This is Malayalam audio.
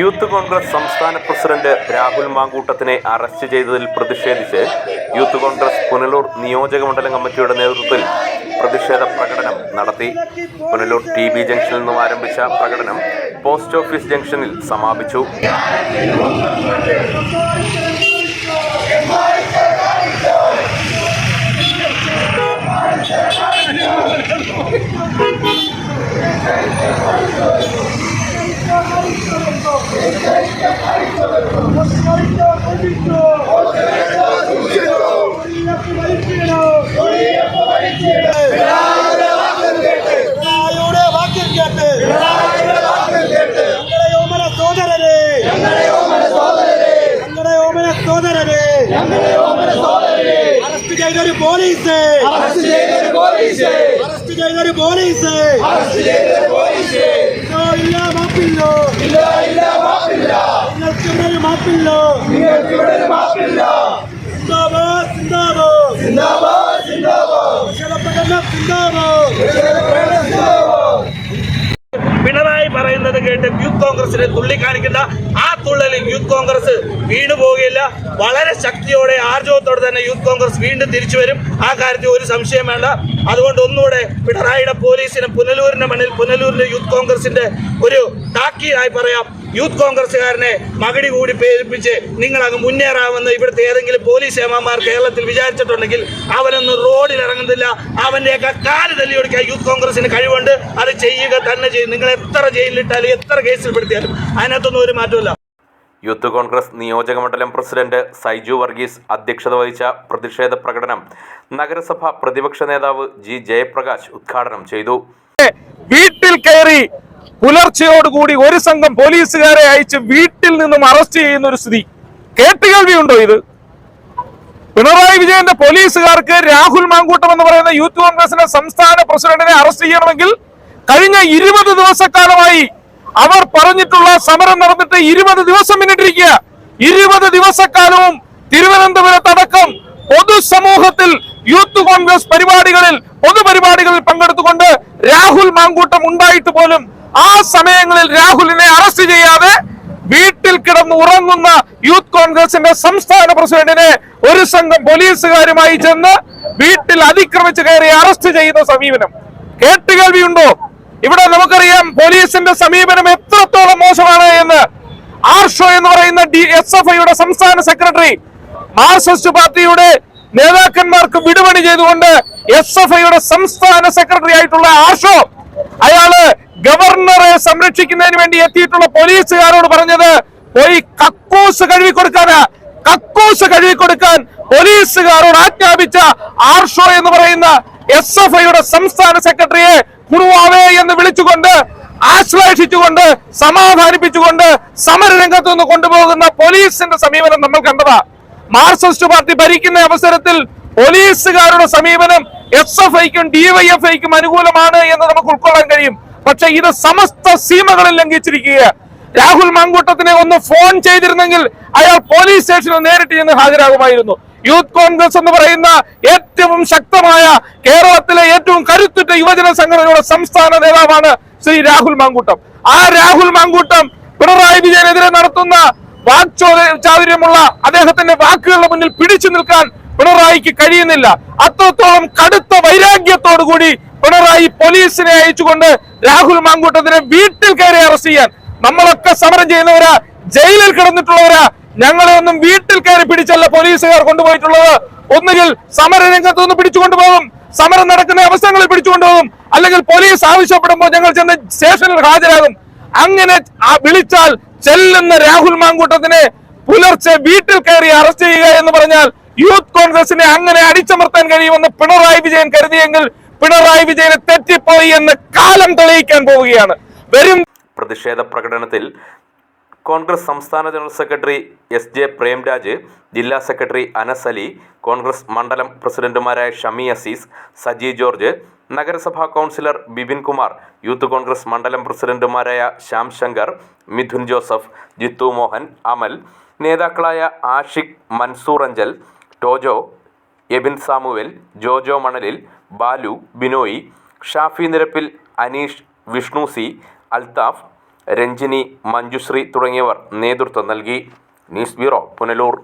യൂത്ത് കോൺഗ്രസ് സംസ്ഥാന പ്രസിഡന്റ് രാഹുൽ മാങ്കൂട്ടത്തിനെ അറസ്റ്റ് ചെയ്തതിൽ പ്രതിഷേധിച്ച് യൂത്ത് കോൺഗ്രസ് പുനലൂർ നിയോജക മണ്ഡലം കമ്മിറ്റിയുടെ നേതൃത്വത്തിൽ പ്രതിഷേധ പ്രകടനം നടത്തി. പുനലൂർ ടി ബി ജംഗ്ഷനിൽ നിന്നും ആരംഭിച്ച പ്രകടനം പോസ്റ്റ് ഓഫീസ് ജംഗ്ഷനിൽ സമാപിച്ചു. അറസ്റ്റ് ചെയ്തൊരു പോലീസ്. അറസ്റ്റ് ചെയ്തൊരു പോലീസ്. ഇല്ലോ ഇല്ല മാപ്പില്ലോ. നിങ്ങൾക്കിവിടെ മാപ്പില്ലോ. സിന്ദാബാദ് സിന്ദാബാദ്. പ്രതിഷേധപ്രകടനം സിന്ദാബാദ്. പിണറായി പറയുന്നത് കേട്ട് യൂത്ത് കോൺഗ്രസിനെ തുള്ളിക്കാണിക്കുന്ന ആ തുള്ളലിൽ യൂത്ത് കോൺഗ്രസ് വീണു പോവുകയില്ല. വളരെ ശക്തിയോടെ ആർജവത്തോടെ തന്നെ യൂത്ത് കോൺഗ്രസ് വീണ്ടും തിരിച്ചു വരും. ആ കാര്യത്തിൽ ഒരു സംശയം വേണ്ട. അതുകൊണ്ട് ഒന്നുകൂടെ പിണറായിയുടെ പോലീസിന് പുനലൂരിന്റെ മണ്ണിൽ പുനലൂരിന്റെ യൂത്ത് കോൺഗ്രസിന്റെ ഒരു താക്കീതായി പറയാം. യൂത്ത് കോൺഗ്രസ്സുകാരനെ മകടി കൂടി പേരിപ്പിച്ച് നിങ്ങൾ അങ്ങ് മുന്നേറാമെന്ന് ഇവിടുത്തെ ഏതെങ്കിലും പോലീസ് ഏമാന്മാർ കേരളത്തിൽ വിചാരിച്ചിട്ടുണ്ടെങ്കിൽ അവനൊന്നും റോഡിൽ ഇറങ്ങുന്നില്ല. അവന്റെയൊക്കെ കാൽ തല്ലിയൊടുക്കാൻ യൂത്ത് കോൺഗ്രസിന് കഴിവുണ്ട്. അത് ചെയ്യുക തന്നെ ചെയ്യും. നിങ്ങൾ എത്ര ജയിലിലിട്ടാലും എത്ര കേസിൽ പെടുത്തിയാലും അതിനകത്തൊന്നും ഒരു മാറ്റമില്ല യൂത്ത് കോൺഗ്രസ് നിയോജക മണ്ഡലം പ്രസിഡന്റ് സൈജു വർഗീസ് അധ്യക്ഷത വഹിച്ച പ്രതിഷേധ പ്രകടനം നഗരസഭ പ്രതിപക്ഷ നേതാവ് ജി ജയപ്രകാശ് ഉദ്ഘാടനം ചെയ്തു. വീട്ടിൽ കയറി പുലർച്ചയോടുകൂടി ഒരു സംഘം പോലീസുകാരെ അയച്ച് വീട്ടിൽ നിന്നും അറസ്റ്റ് ചെയ്യുന്ന ഒരു സ്ഥിതി. കേട്ടുകേൾവിയുണ്ടോ ഇത്? പിണറായി വിജയന്റെ പോലീസുകാർക്ക് രാഹുൽ മാങ്കൂട്ടം എന്ന് പറയുന്ന യൂത്ത് കോൺഗ്രസിന്റെ സംസ്ഥാന പ്രസിഡന്റിനെ അറസ്റ്റ് ചെയ്യണമെങ്കിൽ കഴിഞ്ഞ ഇരുപത് ദിവസക്കാലമായി അവർ പറഞ്ഞിട്ടുള്ള സമരം നടന്നിട്ട് ഇരുപത് ദിവസം പിന്നിട്ടിരിക്കുക. ഇരുപത് ദിവസക്കാലവും തിരുവനന്തപുരത്തടക്കം പൊതുസമൂഹത്തിൽ യൂത്ത് കോൺഗ്രസ് പരിപാടികളിൽ പൊതുപരിപാടികളിൽ പങ്കെടുത്തുകൊണ്ട് രാഹുൽ മാങ്കൂട്ടം ഉണ്ടായിട്ട് പോലും ആ സമയങ്ങളിൽ രാഹുലിനെ അറസ്റ്റ് ചെയ്യാതെ വീട്ടിൽ കിടന്ന് ഉറങ്ങുന്ന യൂത്ത് കോൺഗ്രസിന്റെ സംസ്ഥാന പ്രസിഡന്റിനെ ഒരു സംഘം പോലീസുകാരുമായി ചെന്ന് വീട്ടിൽ അതിക്രമിച്ച് കയറി അറസ്റ്റ് ചെയ്യുന്ന സമീപനം. കേട്ടുകേൾവിയുണ്ടോ ഇവിടെ പോലീസിന്റെ സമീപനം എത്രത്തോളം മോശമാണ് എന്ന് ആർഷോ എന്ന് പറയുന്ന ഡി എസ് എഫ് ഐയുടെ സംസ്ഥാന സെക്രട്ടറി മാർക്സിസ്റ്റ് പാർട്ടിയുടെ നേതാക്കന്മാർക്ക് വിടുപണി ചെയ്തുകൊണ്ട് എസ് എഫ് ഐയുടെ സംസ്ഥാന സെക്രട്ടറി ആയിട്ടുള്ള ആർഷോ അയാൾ ഗവർണറെ സംരക്ഷിക്കുന്നതിന് വേണ്ടി എത്തിയിട്ടുള്ള പോലീസുകാരോട് പറഞ്ഞത് പോയി കക്കൂസ് കഴുകി കൊടുക്കാനാ കക്കൂസ് കഴുകി കൊടുക്കാൻ പോലീസുകാരോട് ആജ്ഞാപിച്ച ആർഷോ എന്ന് പറയുന്ന എസ് എഫ് ഐയുടെ സംസ്ഥാന സെക്രട്ടറിയെ കുറുവാവേ എന്ന് വിളിച്ചുകൊണ്ട് ആശ്ലേഷിച്ചുകൊണ്ട് സമാധാനിപ്പിച്ചുകൊണ്ട് സമരരംഗത്ത് നിന്ന് കൊണ്ടുപോകുന്ന പോലീസിന്റെ സമീപനം നമ്മൾ കണ്ടതാ. മാർക്സിസ്റ്റ് പാർട്ടി ഭരിക്കുന്ന അവസരത്തിൽ പോലീസുകാരുടെ സമീപനം എസ് എഫ് ഐക്കും ഡിവൈഎഫ്ഐക്കും അനുകൂലമാണ് എന്ന് നമുക്ക് ഉൾക്കൊള്ളാൻ കഴിയും. പക്ഷെ ഇത് സമസ്ത സീമകളിൽ ലംഘിച്ചിരിക്കുക രാഹുൽ മാങ്കൂട്ടത്തിനെ ഒന്ന് ഫോൺ ചെയ്തിരുന്നെങ്കിൽ അയാൾ പോലീസ് സ്റ്റേഷനിൽ നേരിട്ട് ചെന്ന് ഹാജരാകുമായിരുന്നു. യൂത്ത് കോൺഗ്രസ് എന്ന് പറയുന്ന ഏറ്റവും ശക്തമായ കേരളത്തിലെ ഏറ്റവും കരുത്തുറ്റ യുവജന സംഘടനയുടെ സംസ്ഥാന നേതാവാണ് ശ്രീ രാഹുൽ മാങ്കൂട്ടം. ആ രാഹുൽ മാങ്കൂട്ടം പിണറായി വിജയനെതിരെ നടത്തുന്ന വാക്ചാതുര്യമുള്ള അദ്ദേഹത്തിന്റെ വാക്കുകളുടെ മുന്നിൽ പിടിച്ചു നിൽക്കാൻ പിണറായിക്ക് കഴിയുന്നില്ല. അത്രത്തോളം കടുത്ത വൈരാഗ്യത്തോടു കൂടി പിണറായി പോലീസിനെ അയച്ചുകൊണ്ട് രാഹുൽ മാങ്കൂട്ടത്തിനെ വീട്ടിൽ കയറി അറസ്റ്റ് ചെയ്യാൻ നമ്മളൊക്കെ സമരം ചെയ്യുന്നവരാ ജയിലിൽ കിടന്നിട്ടുള്ളവരാ ഞങ്ങളെ ഒന്നും വീട്ടിൽ കയറി പിടിച്ചല്ല പോലീസുകാർ കൊണ്ടുപോയിട്ടുള്ളത്. ഒന്നുകിൽ സമരരംഗത്ത് നിന്ന് പിടിച്ചുകൊണ്ടുപോകും. സമരം നടക്കുന്ന അവസരങ്ങളിൽ പിടിച്ചുകൊണ്ടുപോകും. അല്ലെങ്കിൽ പോലീസ് ആവശ്യപ്പെടുമ്പോൾ ഞങ്ങൾ ചെന്ന് സ്റ്റേഷനിൽ ഹാജരാകും. അങ്ങനെ വിളിച്ചാൽ ചെല്ലുന്ന രാഹുൽ മാങ്കൂട്ടത്തിനെ പുലർച്ചെ വീട്ടിൽ കയറി അറസ്റ്റ് ചെയ്യുക എന്ന് പറഞ്ഞാൽ യൂത്ത് കോൺഗ്രസിനെ അങ്ങനെ അടിച്ചമർത്താൻ കഴിയുമെന്ന് പിണറായി വിജയൻ കരുതിയെങ്കിൽ പിണറായി വിജയനെ തെറ്റിപ്പോയി എന്ന് കാലം തെളിയിക്കാൻ പോവുകയാണ്. വരും പ്രതിഷേധ പ്രകടനത്തിൽ കോൺഗ്രസ് സംസ്ഥാന general secretary S J Premraj ജില്ലാ സെക്രട്ടറി അനസ് അലി കോൺഗ്രസ് മണ്ഡലം പ്രസിഡന്റുമാരായ ഷമി അസീസ് സജി ജോർജ് നഗരസഭാ കൗൺസിലർ ബിപിൻ കുമാർ യൂത്ത് കോൺഗ്രസ് മണ്ഡലം പ്രസിഡന്റുമാരായ ശ്യാം ശങ്കർ മിഥുൻ ജോസഫ് ജിത്തു മോഹൻ അമൽ നേതാക്കളായ ആഷിഖ് മൻസൂർ അഞ്ചൽ ടോജോ എബിൻ സാമുവൽ ജോജോ മണലിൽ ബാലു ബിനോയി ഷാഫി നിരപ്പിൽ അനീഷ് വിഷ്ണു സി അൽത്താഫ് രഞ്ജിനി മഞ്ജുശ്രീ തുടങ്ങിയവർ നേതൃത്വം നൽകി. News bureau Punalur.